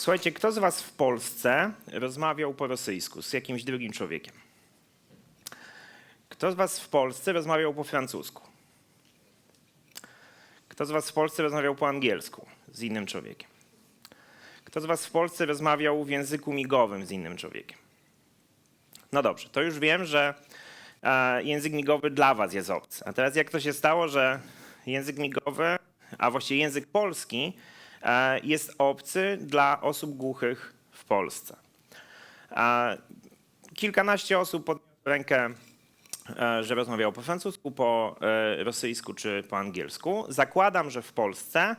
Słuchajcie, kto z was w Polsce rozmawiał po rosyjsku z jakimś drugim człowiekiem? Kto z was w Polsce rozmawiał po francusku? Kto z was w Polsce rozmawiał po angielsku z innym człowiekiem? Kto z was w Polsce rozmawiał w języku migowym z innym człowiekiem? No dobrze, to już wiem, że e, język migowy dla was jest obcy. A teraz jak to się stało, że język migowy, a właściwie język polski jest obcy dla osób głuchych w Polsce? E, kilkanaście osób podniosło rękę, e, że rozmawiało po francusku, po e, rosyjsku czy po angielsku. Zakładam, że w Polsce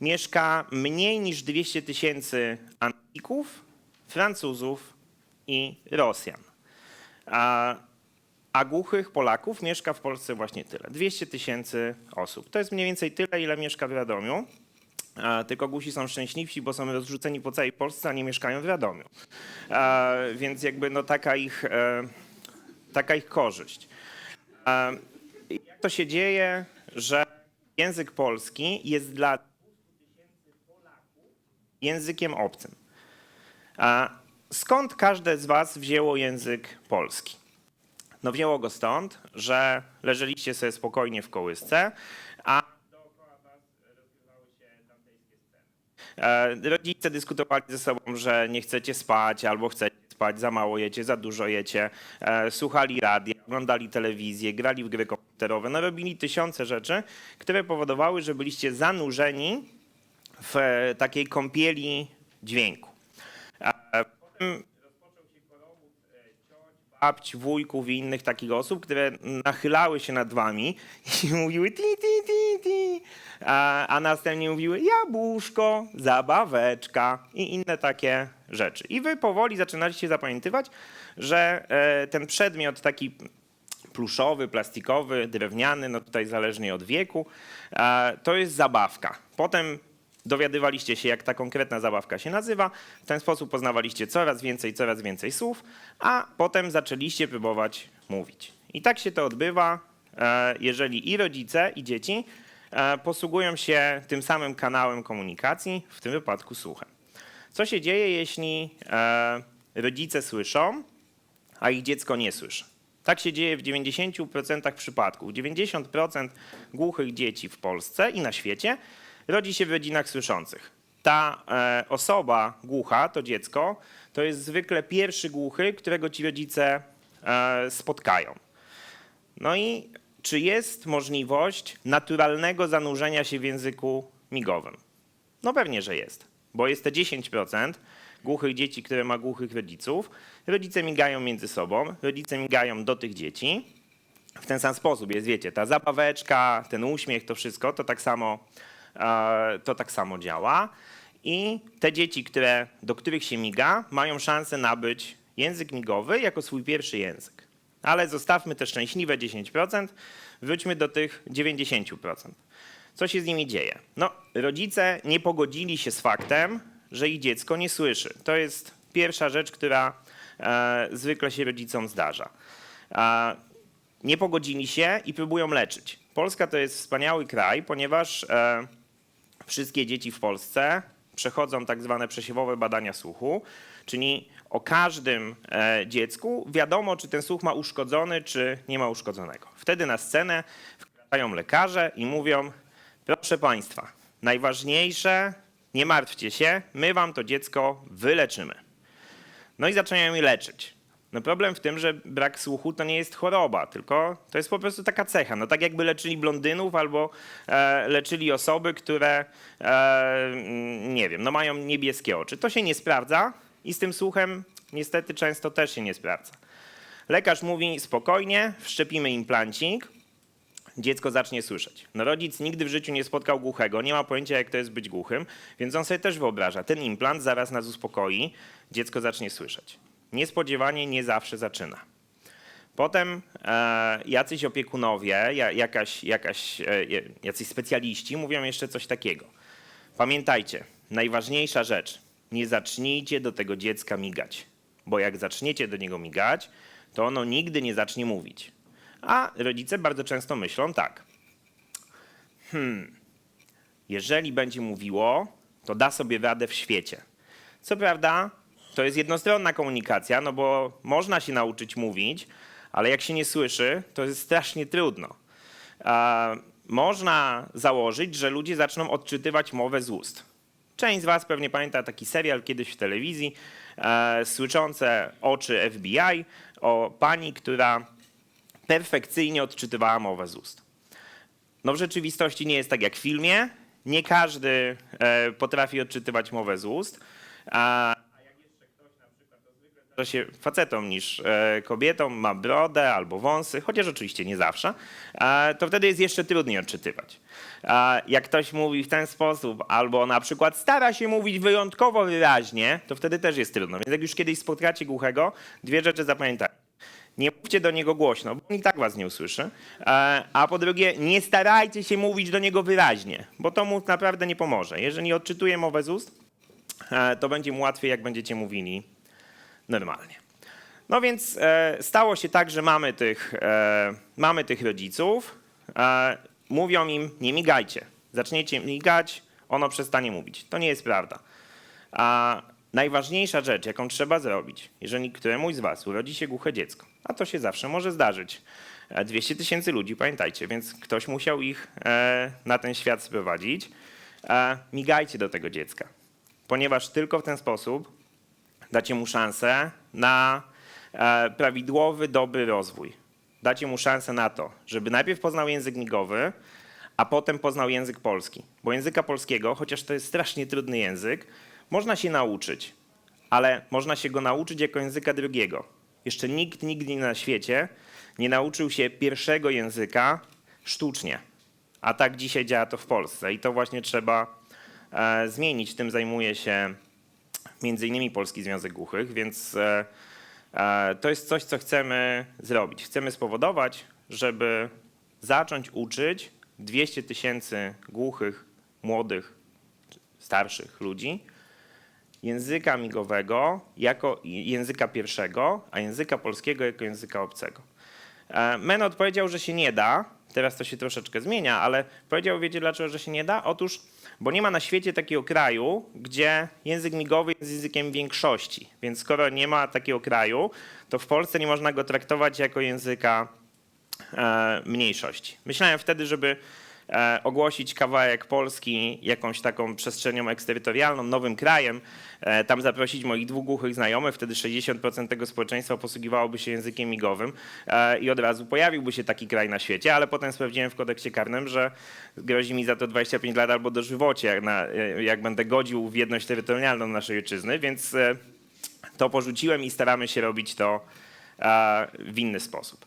mieszka mniej niż 200 tysięcy Anglików, Francuzów i Rosjan. A, a głuchych Polaków mieszka w Polsce właśnie tyle. 200 tysięcy osób. To jest mniej więcej tyle, ile mieszka w Radomiu. A, tylko głusi są szczęśliwsi, bo są rozrzuceni po całej Polsce, a nie mieszkają w Radomiu. A, więc jakby no taka ich, e, taka ich korzyść. Jak to się dzieje, że język polski jest dla językiem obcym? Skąd każde z was wzięło język polski? No wzięło go stąd, że leżeliście sobie spokojnie w kołysce, a dookoła was rozgrywały się dantejskie sceny. E, Rodzice dyskutowali ze sobą, że nie chcecie spać albo chcecie spać, za mało jecie, za dużo jecie, e, słuchali radia, oglądali telewizję, grali w gry komputerowe, no robili tysiące rzeczy, które powodowały, że byliście zanurzeni w e, takiej kąpieli dźwięku. E, Potem e, babć, wujków i innych takich osób, które nachylały się nad wami i mówiły ti, ti, ti, ti, a, a następnie mówiły jabłuszko, zabaweczka i inne takie rzeczy. I wy powoli zaczynaliście zapamiętywać, że e, ten przedmiot taki pluszowy, plastikowy, drewniany, no tutaj zależnie od wieku, to jest zabawka. Potem dowiadywaliście się, jak ta konkretna zabawka się nazywa. W ten sposób poznawaliście coraz więcej, coraz więcej słów, a potem zaczęliście próbować mówić. I tak się to odbywa, e, jeżeli i rodzice, i dzieci posługują się tym samym kanałem komunikacji, w tym wypadku słuchem. Co się dzieje, jeśli e, rodzice słyszą, a ich dziecko nie słyszy? Tak się dzieje w 90% przypadków. 90% głuchych dzieci w Polsce i na świecie rodzi się w rodzinach słyszących. Ta e, osoba głucha, to dziecko, to jest zwykle pierwszy głuchy, którego ci rodzice e, spotkają. No i czy jest możliwość naturalnego zanurzenia się w języku migowym? No pewnie, że jest, bo jest te 10% głuchych dzieci, które ma głuchych rodziców. Rodzice migają między sobą, rodzice migają do tych dzieci. W ten sam sposób jest, wiecie, ta zabaweczka, ten uśmiech, to wszystko, to tak samo, to tak samo działa. I te dzieci, które, do których się miga, mają szansę nabyć język migowy jako swój pierwszy język. Ale zostawmy te szczęśliwe 10%, wróćmy do tych 90%. Co się z nimi dzieje? No, rodzice nie pogodzili się z faktem, że ich dziecko nie słyszy. To jest pierwsza rzecz, która e, zwykle się rodzicom zdarza. E, nie pogodzili się i próbują leczyć. Polska to jest wspaniały kraj, ponieważ e, wszystkie dzieci w Polsce przechodzą tak zwane przesiewowe badania słuchu, czyli o każdym e, dziecku wiadomo, czy ten słuch ma uszkodzony, czy nie ma uszkodzonego. Wtedy na scenę wkraczają lekarze i mówią: Proszę Państwa, najważniejsze, nie martwcie się, my Wam to dziecko wyleczymy. No i zaczynają je leczyć. No problem w tym, że brak słuchu to nie jest choroba, tylko to jest po prostu taka cecha. No tak jakby leczyli blondynów albo e, leczyli osoby, które e, nie wiem, no mają niebieskie oczy. To się nie sprawdza i z tym słuchem niestety często też się nie sprawdza. Lekarz mówi spokojnie, wszczepimy implancik, dziecko zacznie słyszeć. No rodzic nigdy w życiu nie spotkał głuchego, nie ma pojęcia jak to jest być głuchym, więc on sobie też wyobraża, ten implant zaraz nas uspokoi, dziecko zacznie słyszeć. Niespodziewanie nie zawsze zaczyna. Potem e, jacyś opiekunowie, ja, jakaś, jakaś, e, jacyś specjaliści mówią jeszcze coś takiego. Pamiętajcie, najważniejsza rzecz, nie zacznijcie do tego dziecka migać, bo jak zaczniecie do niego migać, to ono nigdy nie zacznie mówić. A rodzice bardzo często myślą tak. Hmm, jeżeli będzie mówiło, to da sobie radę w świecie. Co prawda, to jest jednostronna komunikacja, no bo można się nauczyć mówić, ale jak się nie słyszy, to jest strasznie trudno. Można założyć, że ludzie zaczną odczytywać mowę z ust. Część z Was pewnie pamięta taki serial kiedyś w telewizji, e, słyczące oczy FBI o pani, która perfekcyjnie odczytywała mowę z ust. No w rzeczywistości nie jest tak jak w filmie. Nie każdy e, potrafi odczytywać mowę z ust. A a jak jeszcze ktoś na przykład to zwykle zdarza się facetom niż e, kobietom, ma brodę albo wąsy, chociaż oczywiście nie zawsze, e, to wtedy jest jeszcze trudniej odczytywać. A jak ktoś mówi w ten sposób, albo na przykład stara się mówić wyjątkowo wyraźnie, to wtedy też jest trudno. Więc jak już kiedyś spotkacie głuchego, dwie rzeczy zapamiętajcie. Nie mówcie do niego głośno, bo on i tak was nie usłyszy. E, A po drugie, nie starajcie się mówić do niego wyraźnie, bo to mu naprawdę nie pomoże. Jeżeli odczytuje mowę z ust, e, to będzie mu łatwiej, jak będziecie mówili normalnie. No więc e, stało się tak, że mamy tych, e, mamy tych rodziców. E, mówią im, nie migajcie. Zaczniecie migać, ono przestanie mówić. To nie jest prawda. A najważniejsza rzecz, jaką trzeba zrobić, jeżeli któremuś z Was urodzi się głuche dziecko, a to się zawsze może zdarzyć. E, 200 tysięcy ludzi, pamiętajcie, więc ktoś musiał ich e, na ten świat sprowadzić. E, Migajcie do tego dziecka, ponieważ tylko w ten sposób dacie mu szansę na e, prawidłowy, dobry rozwój. Dacie mu szansę na to, żeby najpierw poznał język migowy, a potem poznał język polski. Bo języka polskiego, chociaż to jest strasznie trudny język, można się nauczyć, ale można się go nauczyć jako języka drugiego. Jeszcze nikt nigdy na świecie nie nauczył się pierwszego języka sztucznie. A tak dzisiaj działa to w Polsce i to właśnie trzeba e, zmienić. Tym zajmuje się między innymi Polski Związek Głuchych, więc e, e, to jest coś, co chcemy zrobić. Chcemy spowodować, żeby zacząć uczyć 200 tysięcy głuchych, młodych, starszych ludzi języka migowego jako języka pierwszego, a języka polskiego jako języka obcego. E, Menot powiedział, że się nie da. Teraz to się troszeczkę zmienia, ale powiedział, wiecie dlaczego, że się nie da? Otóż, bo nie ma na świecie takiego kraju, gdzie język migowy jest językiem większości. Więc skoro nie ma takiego kraju, to w Polsce nie można go traktować jako języka e, mniejszości. Myślałem wtedy, żeby ogłosić kawałek Polski jakąś taką przestrzenią eksterytorialną, nowym krajem, e, tam zaprosić moich dwóch głuchych znajomych, wtedy 60% tego społeczeństwa posługiwałoby się językiem migowym e, i od razu pojawiłby się taki kraj na świecie, ale potem sprawdziłem w kodeksie karnym, że grozi mi za to 25 lat albo dożywocie, jak, na, e, jak będę godził w jedność terytorialną naszej ojczyzny, więc e, to porzuciłem i staramy się robić to e, w inny sposób.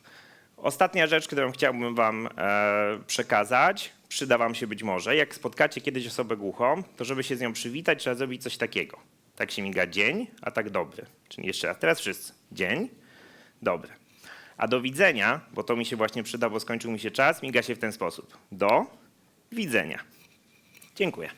Ostatnia rzecz, którą chciałbym Wam e, przekazać, przyda Wam się być może. Jak spotkacie kiedyś osobę głuchą, to żeby się z nią przywitać, trzeba zrobić coś takiego. Tak się miga dzień, a tak dobry. Czyli jeszcze raz, teraz wszyscy. Dzień, dobry. A do widzenia, bo to mi się właśnie przyda, bo skończył mi się czas, miga się w ten sposób. Do widzenia. Dziękuję.